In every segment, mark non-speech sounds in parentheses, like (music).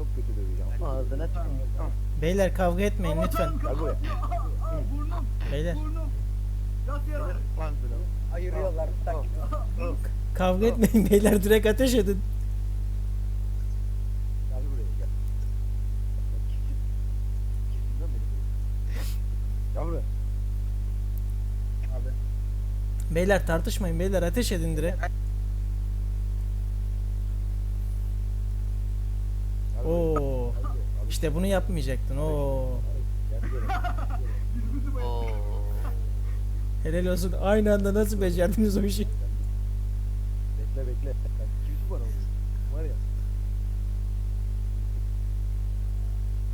çok kötü döveceğim. Ağzına tüküreyim. Beyler kavga etmeyin Ama lütfen. Gel buraya. (laughs) Burnum. Beyler Burnum. Yat yere. Lan bunu. Ayırıyorlar. Tak. kavga etmeyin beyler direkt ateş edin. Gel buraya gel. Kesin. Kesin lan beni. Gel buraya. Abi. Beyler tartışmayın beyler ateş edin direkt. İşte bunu yapmayacaktın. Oo. Oo. Helal olsun. Aynı anda nasıl becerdiniz o işi? Bekle bekle. Kimsin bana vuruyorsun? Var ya.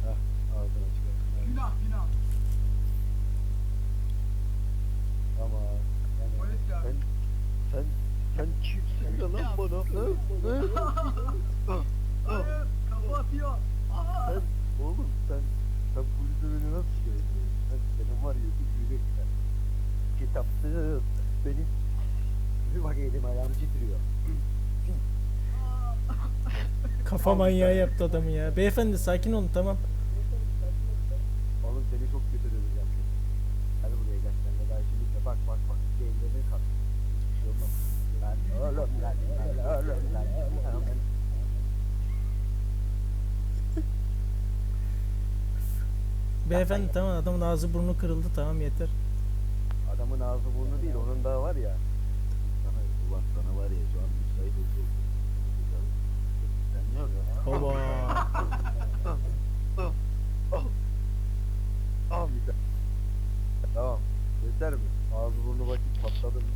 Hah ağzına çıkar. Günah günah. Ama yani sen sen sen kimsin lan bana? Hı? Hayır. Kafa atıyor. Sen oğlum sen sen polise beni nasıl şikayet ediyorsun? Sen senin var ya üzülecek sen. Kitapsız. Benim bir bak elim ayağım titriyor. Kafa manyağı yaptı adamı ya. Beyefendi sakin olun tamam. Beyefendi tamam adamın ağzı burnu kırıldı tamam yeter. Adamın ağzı burnu değil onun daha var ya. Sana ulan sana var ya şu an müsait oldu. Sen yok ya. Oba. Al bir tane. Tamam. Yeter mi? Ağzı burnu bakayım patladı mı?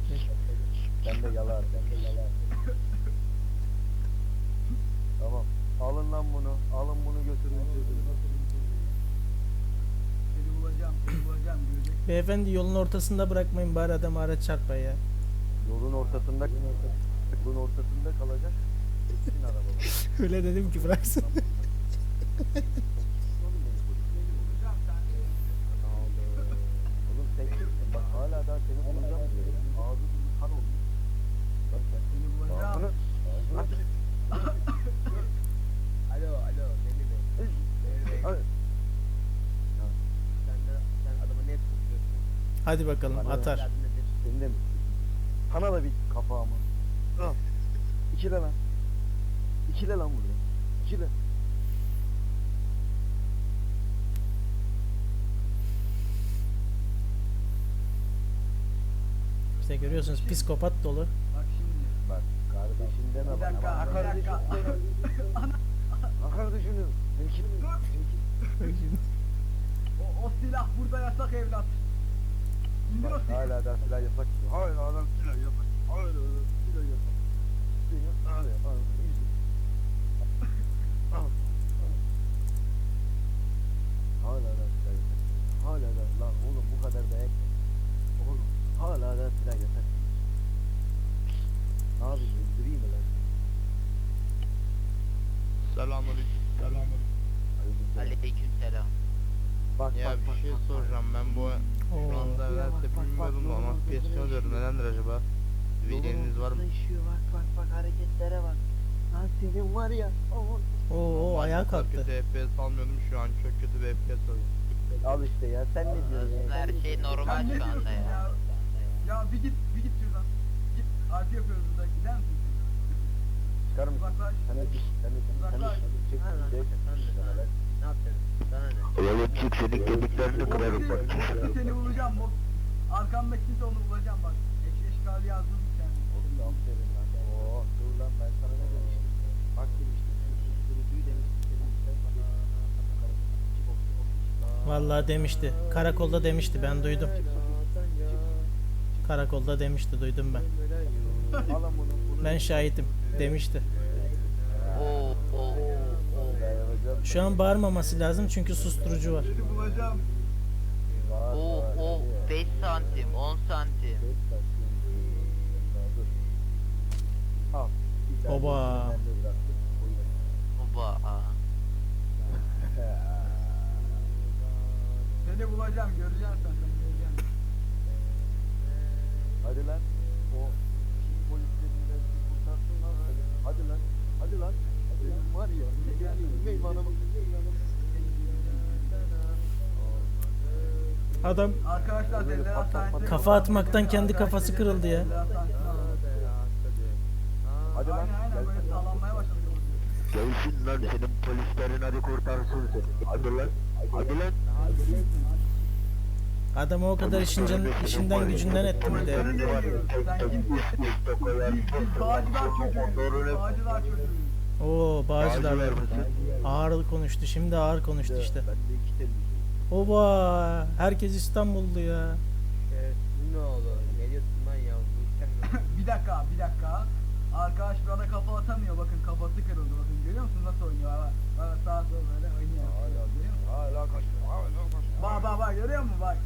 Sen de yalar, sen de yalar. Beyefendi yolun ortasında bırakmayın bari adam araç çarpma ya. Yolun ortasında yolun ortasında kalacak. (laughs) Öyle dedim ki bıraksın. Hadi bakalım Bana atar. Senin de mi? Sana da bir kafa ama. Al. İkile lan. İkile lan burada. İkile. İşte görüyorsunuz psikopat dolu. Bak şimdi. Bak kardeşinden Bir al. dakika. bana bak. Bir dakika. Ha (laughs) kardeşini. Peki. O, o silah burada yasak evlat. Bak hala da silah yasak. Hala adam silah yasak. Hala da silah yasak. Silah hala. Al. Hala da silah yasak. Hala da lan oğlum bu kadar da ek. Oğlum hala da silah yasak. Ne yapayım öldüreyim mi lan? Selamünaleyküm. Selamünaleyküm. Aleykümselam. Aleykümselam. Bak Ya bak bir bak şey bak, bak. soracağım ben bu şu anda bak, bilmiyorum da ortasına oluyorum işiyor. nedendir acaba? Bildiğiniz var mı? İşiyor, Bak bak bak hareketlere bak. Lan senin var ya. Oo, oo Normalde ayağa kalktı. Kötü FPS almıyordum şu an çok kötü bir FPS alıyorum. Al işte ya sen ne diyorsun ya? Her şey normal şu anda ya? ya. Ya bir git. Bir git şuradan. Git. Artı yapıyoruz burada. Gider misin? Çıkar mısın? Uzaklaş. Sen de. Sen de. Sen de Uzaklaş. çık. Ne yapacaksın? Sana ne? Evet çık senin kemiklerini Moksi, Moksi seni bulacağım. Mok. Arkamda kimse onu bulacağım bak. Eş eşkali yazdım bir tane. Oğlum aferin lan. Oo, dur lan ben sana ne demiştim? Bak demiştim. Susturucuyu demiştim. Vallahi demişti. Karakolda demişti ben duydum. Karakolda demişti duydum ben. Ben şahidim demişti. Şu an bağırmaması lazım çünkü susturucu var. Seni bulacağım. Oo. hadi. 5 santim, 10 santim. Oba. Oba. Seni bulacağım. Göreceksin sen. Göreceksin. Hadi lan. Adam Arkadaşlar Hastanesi'ne pat. Kafa atmaktan kendi kafası kırıldı ya. Hadi lan. Aynen aynen gel böyle sen. sallanmaya başladık. Gelsin lan senin polislerin hadi kurtarsın seni. Hadi lan. Hadi lan. adamı o kadar işinden, işinden gücünden ettim bir de. Bağcılar çocuğuyuz. Oo Bağcılar. Ağır konuştu. Şimdi ağır konuştu işte. Ben de iki. Oba! Herkes İstanbullu ya. Evet, ne oldu? Ne diyorsun lan ya? Bu işten (laughs) bir dakika bir dakika. Arkadaş bana kafa atamıyor. Bakın kafası kırıldı. Bakın görüyor musun nasıl oynuyor? Bak, bak sağa sola böyle oynuyor. Hala Görüyor musun? Hala kaçıyor. Hala kaçıyor. Bak bak bak görüyor musun? Bak.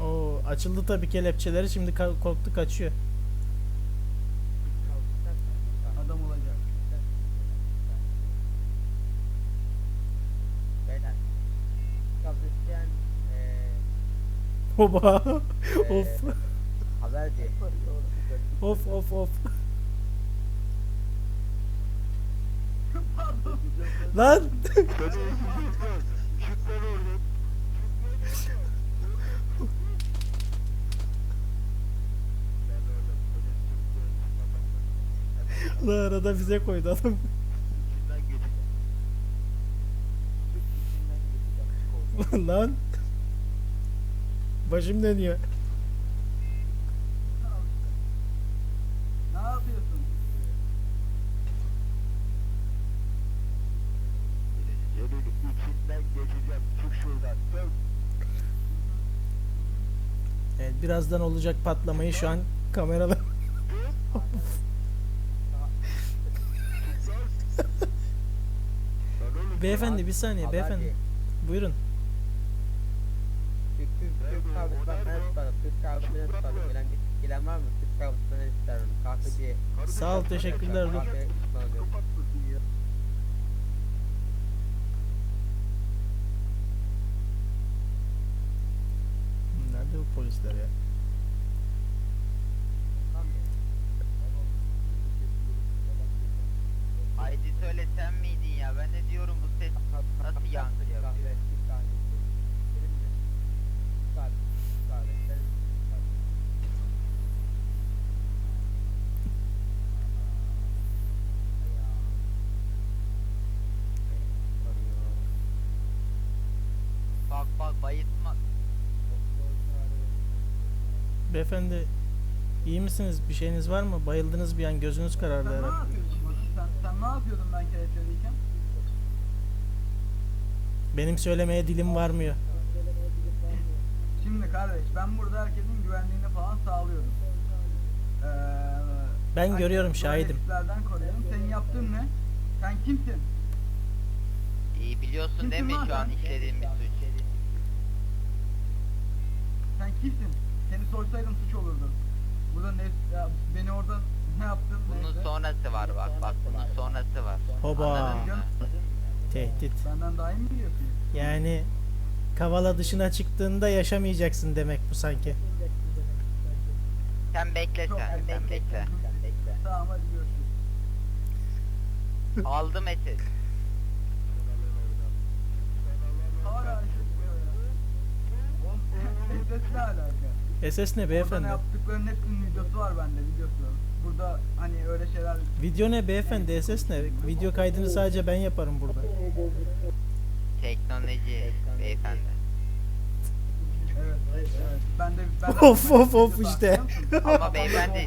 (laughs) Oo açıldı tabii kelepçeleri. Şimdi korktu kaçıyor. Oba! (laughs) of! haberci. Of of of. Pardon. Lan! Lan arada bize koydu adam. Lan! Başım dönüyor. Ne yapıyorsun? Senin içinden geçeceğim. Çık şuradan. Dön. Evet birazdan olacak patlamayı şu an oğlum. (laughs) Beyefendi bir saniye beyefendi. Buyurun. Türk kahvesinden ben isterim. Türk kahvesinden isterim. Gelen gelen var mı? Türk kahvesinden isterim. Kahveci. Sağ ol teşekkürler. Kahve ya. Nerede bu polisler ya? Haydi söyle sen miydin ya? Ben de diyorum bu ses nasıl yankı Beyefendi iyi misiniz? Bir şeyiniz var mı? Bayıldınız bir an gözünüz karardı Sen ne herhalde. yapıyorsun? Sen, sen ne yapıyordun ben kelepçeliyken? Benim söylemeye dilim varmıyor. Şimdi kardeş ben burada herkesin güvenliğini falan sağlıyorum. Ee, Ben görüyorum, böyle şahidim. risklerden koruyorum. Senin yaptığın ne? Sen kimsin? İyi biliyorsun Kimsin değil mi lan şu an sen? işlediğin bir suç? Sen kimsin? Seni soysaydım suç olurdu. Burada ne, ya beni orada ne yaptın? Bunun neyse. sonrası var bak bak bunun sonrası var. Hoba. Anladın mı? Tehdit. Benden daha iyi mi biliyorsun? Yani kavala dışına çıktığında yaşamayacaksın demek bu sanki. Sen bekle sen, sen bekle. bekle. Tamam hadi görüşürüz. Aldım eti. Hala ya. Oğlum ne alaka? SS ne Orada beyefendi? ne yaptıklarının hepsinin videosu var bende videosu. Burada hani öyle şeyler Video ne beyefendi? SS ne? Video kaydını sadece ben yaparım burada. Teknoloji beyefendi. evet evet ben de ben de Of, of, of işte. Ama beyefendi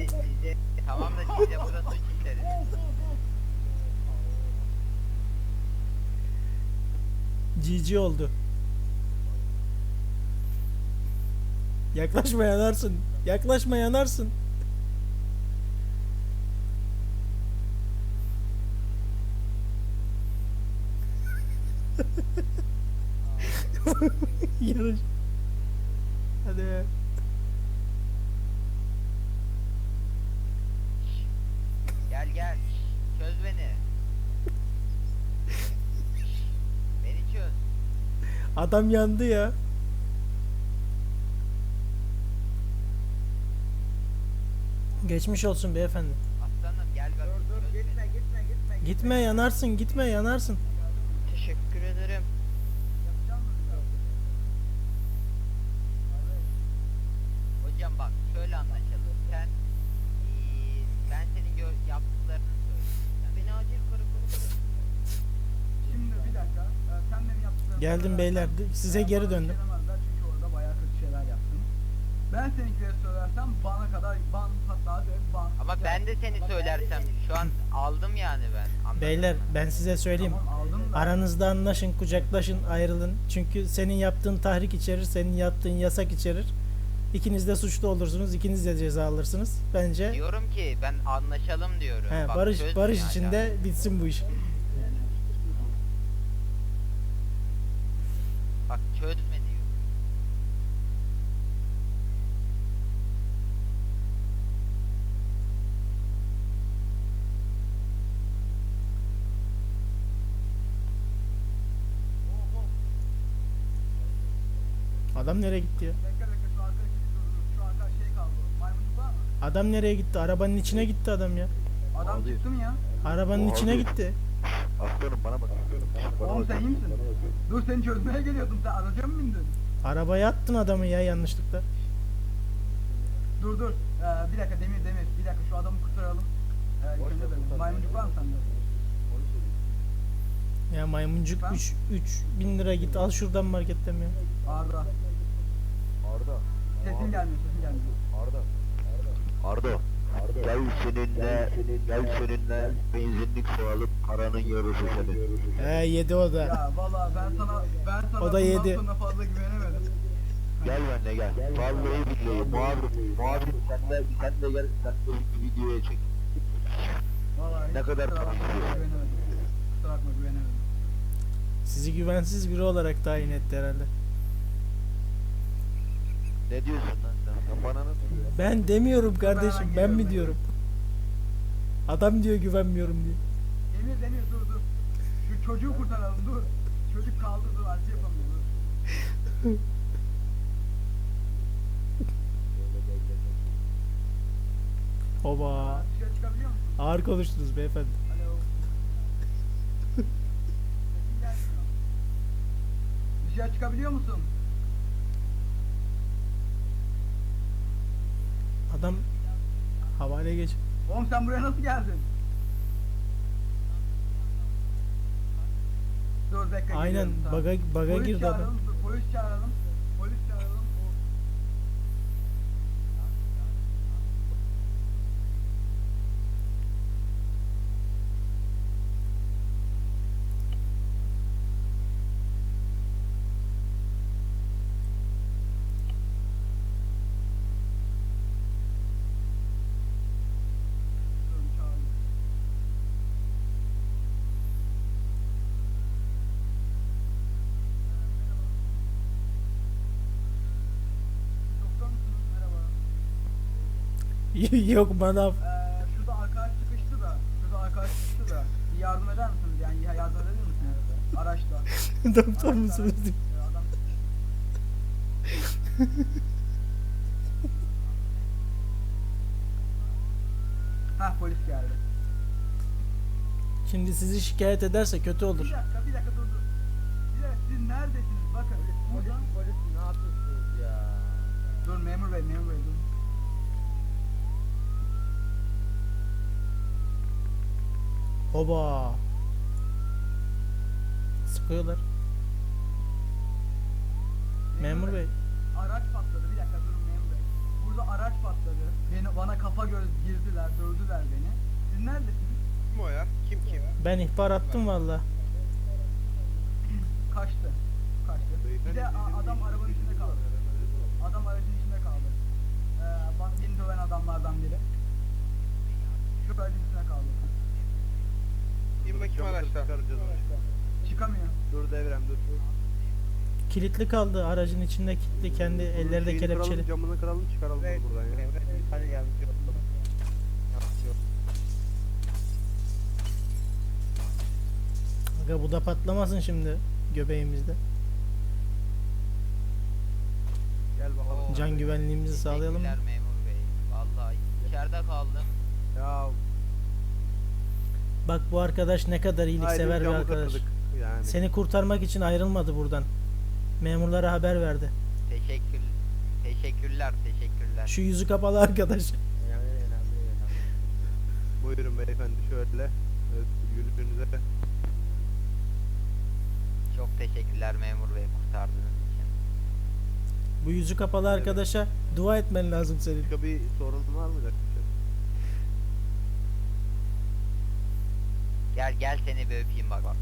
size tamam da size burada suç işlediniz. GG oldu. Yaklaşma yanarsın. Yaklaşma yanarsın. (laughs) Yarış. Hadi. Gel gel. Çöz beni. Beni çöz. Adam yandı ya. Geçmiş olsun beyefendi. Aslanım gel bak. Dur dur gitme gitme gitme. Gitme yanarsın gitme yanarsın. Teşekkür ederim. Hocam bak şöyle anlaşalım. Sen ben senin gö- yaptıklarını söyleyeyim. Beni acil karakola Şimdi bir dakika. Ee, sen benim yaptıklarımı Geldim beyler, size geri bir döndüm. Ben seninkileri söylersem bana kadar ban hatta direkt ban. Ama ben de seni söylersem şu an aldım yani ben. Anladın Beyler mı? ben size söyleyeyim. Tamam aldım da. Aranızda anlaşın, kucaklaşın, ayrılın. Çünkü senin yaptığın tahrik içerir, senin yaptığın yasak içerir. İkiniz de suçlu olursunuz, ikiniz de ceza alırsınız. Bence Diyorum ki ben anlaşalım diyorum. he, Bak, barış barış yani. içinde bitsin bu iş. Adam nereye gitti ya? Şey? Adam nereye gitti? Arabanın içine gitti adam ya. Adam çıktı mı ya? Arabanın O içine gitti. Aslanım bana bak. Aslanım bana bak. Oğlum sen iyi misin? Dur seni çözmeye geliyordum. Sen araca mı bindin? Arabaya attın adamı ya yanlışlıkla. Dur dur. Ee, bir dakika Demir Demir. Bir dakika şu adamı kurtaralım. Ee, Boş ver, kurtar. Maymuncuk var mı sende? Ya maymuncuk Ben- 3 bin lira git al şuradan marketten ya. Arda. Arda. Sesin gelmiyor sesin gelmiyor. Arda. Arda. Gel seninle, gel seninle benzinlik soralım, paranın yarısı senin. He yedi o da. Ya valla ben sana ben sana O da bundan yedi. sonra fazla güvenemedim. Gel benimle gel. Vallahi billahi muhabir, muhabir sen de, sen de gel, sen de bir videoya çek. Vallahi Ne kadar kusura bakma, güvenemedim. Kusura bakma güvenemedim. Sizi güvensiz biri olarak tayin etti herhalde. Ne diyorsun lan sen? Sen bana nasıl diyorsun? Ben demiyorum kardeşim ben mi diyorum. Adam diyor güvenmiyorum diye. Demir Demir dur dur. Şu çocuğu kurtaralım dur. Çocuk kaldı dur acı yapamıyor dur. (laughs) Oba. Dışarı çıkabiliyor musun? Ağır konuştunuz beyefendi. Alo. Sesin (laughs) gelmiyor. Dışarı çıkabiliyor musun? Adam havale geç. Oğlum sen buraya nasıl geldin? Dur bekle Aynen baga baga Polis girdi adam. Polis çağıralım. (laughs) Yok manav. Ee, şurada arkadaş sıkıştı da, şurada arkadaş sıkıştı da. Bir yardım eder misiniz? Yani ya- yardım edebilir misiniz? Araçla. (laughs) Doktor Araçla, musunuz? Ee, adam... Hah polis geldi. Şimdi sizi şikayet ederse kötü Bir olur. dakika, bir dakika dur dur. Bir dakika, siz neredesiniz? Bakın, Polis, buradan... polis ne yapıyorsunuz ya? Dur memur bey, memur bey dur. Oba. Sıkıyorlar. Memur bey. Araç patladı. Bir dakika durun memur bey. Burada araç patladı. Beni bana kafa göz girdiler, dövdüler beni. Siz neredesiniz? Kim o ya? Kim kim? Ben ihbar attım valla. Kaçtı. Kaçtı. Bir de adam arabanın içinde kaldı. Devrem dur. Kilitli kaldı aracın içinde kilitli kendi elleri de Şeyini kelepçeli. Kıralım, camını kıralım çıkaralım Evet, bunu buradan ya. evet, hadi yardımcı. Yardımcı olun. Aga bu da patlamasın şimdi göbeğimizde. Gel bakalım. Can güvenliğimizi sağlayalım. teşekkürler memur bey. Vallahi içeride kaldım. Ya Bak bu arkadaş ne kadar iyiliksever bir camı arkadaş. kırdık Yani. Seni kurtarmak için ayrılmadı buradan. Memurlara haber verdi. Teşekkür, teşekkürler, teşekkürler. Şu yüzü kapalı arkadaş. Önemli önemli. Buyurun beyefendi şöyle. Evet, Yüzünüze. Çok teşekkürler memur bey kurtardığınız için. Bu yüzü kapalı arkadaşa dua etmen lazım senin. Başka bir sorun var mı? Gel gel seni bir öpeyim bak bak.